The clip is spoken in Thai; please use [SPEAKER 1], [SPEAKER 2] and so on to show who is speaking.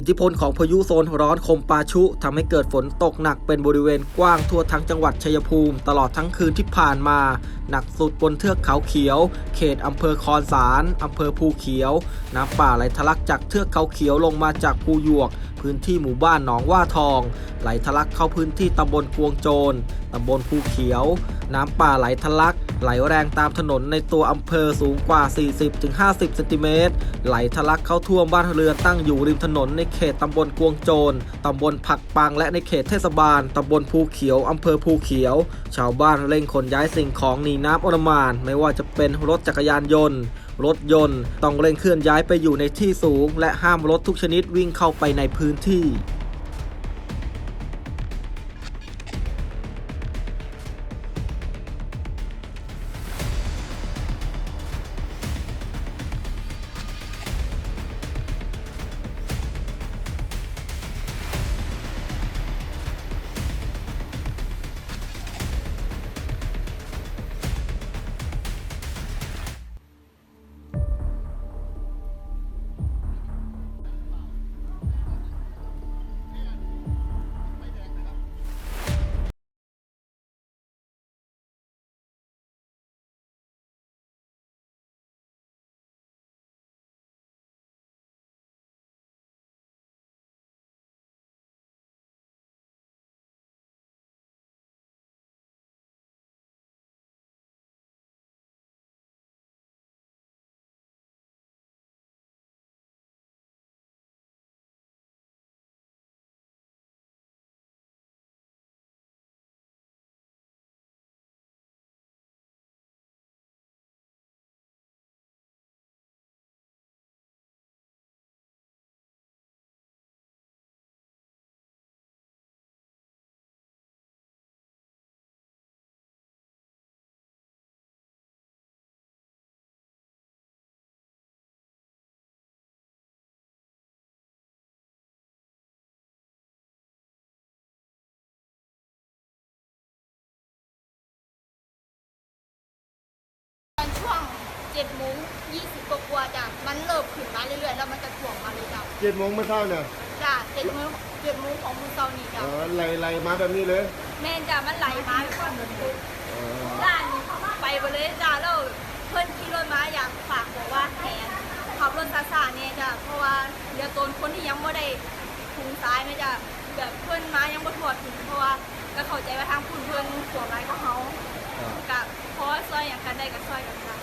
[SPEAKER 1] อิทธิพลของพายุโซนร้อนคมปาชุทำให้เกิดฝนตกหนักเป็นบริเวณกว้างทั่วทั้งจังหวัดชัยภูมิ ตลอดทั้งคืนที่ผ่านมา หนักสุดบนเทือกเขาเขียว เขตอำเภอคอนสารอำเภอภูเขียว น้ำป่าไหลทะลักจากเทือกเขาเขียวลงมาจากภูหยวก พื้นที่หมู่บ้านหนองว่าทอง ไหลทะลักเข้าพื้นที่ตำบลกวงโจรตำบลภูเขียว น้ำป่าไหลทะลัก ไหลแรงตามถนนในตัวอำเภอสูงกว่า 40-50 เซนติเมตร ไหลทะลักเข้าท่วมบ้านเรือนตั้งอยู่ริมถนนในเขตตำบลกวงโจรตำบลผักปังและในเขตเทศบาลตำบลภูเขียวอำเภอภูเขียว ชาวบ้านเร่งขนย้ายสิ่งของหนีน้ำอลหมาน ไม่ว่าจะเป็นรถจักรยานยนต์รถยนต์ ต้องเร่งเคลื่อนย้ายไปอยู่ในที่สูง และห้ามรถทุกชนิดวิ่งเข้าไปในพื้นที่
[SPEAKER 2] ตอนช่วงเจ็ดโมงยี่สิบกว่าๆจ้ะมันเริ่มขึ้นมาเรื่อยๆแล้วมันจะถ่วงมาเลยจ้ะ
[SPEAKER 3] เจ็ดโมงเมื่อเช้าเนี่ย
[SPEAKER 2] จ้ะเจ็ดโมงเจ็ดโมงของมือเช้านี่
[SPEAKER 3] เอ
[SPEAKER 2] จ้ะ
[SPEAKER 3] อไล่ไล่มาแบบนี้เลย
[SPEAKER 2] แม่นจ้ะมันไหลมาก่อนเลย
[SPEAKER 3] เออ
[SPEAKER 2] ด้านนี้ไปไปเลยจ้ะแล้วเพื่อนขี่รถมาอยากฝากบอกว่าแทนขับรถซาๆเนี่ยจ้ะเพราะว่าเดี๋ยวตนคนที่ยังไม่ได้ถุงซ้ายไหมจ้ะแบบเพื่อนมายังบ่ถวดถึงเพราะว่าก็เข้าใจว่าทางคุณเพื่อน สวมไรก็เขา
[SPEAKER 3] อ่า
[SPEAKER 2] กับเพราะว่าซอยอย่างกันได้กับซอยกันจ้ะ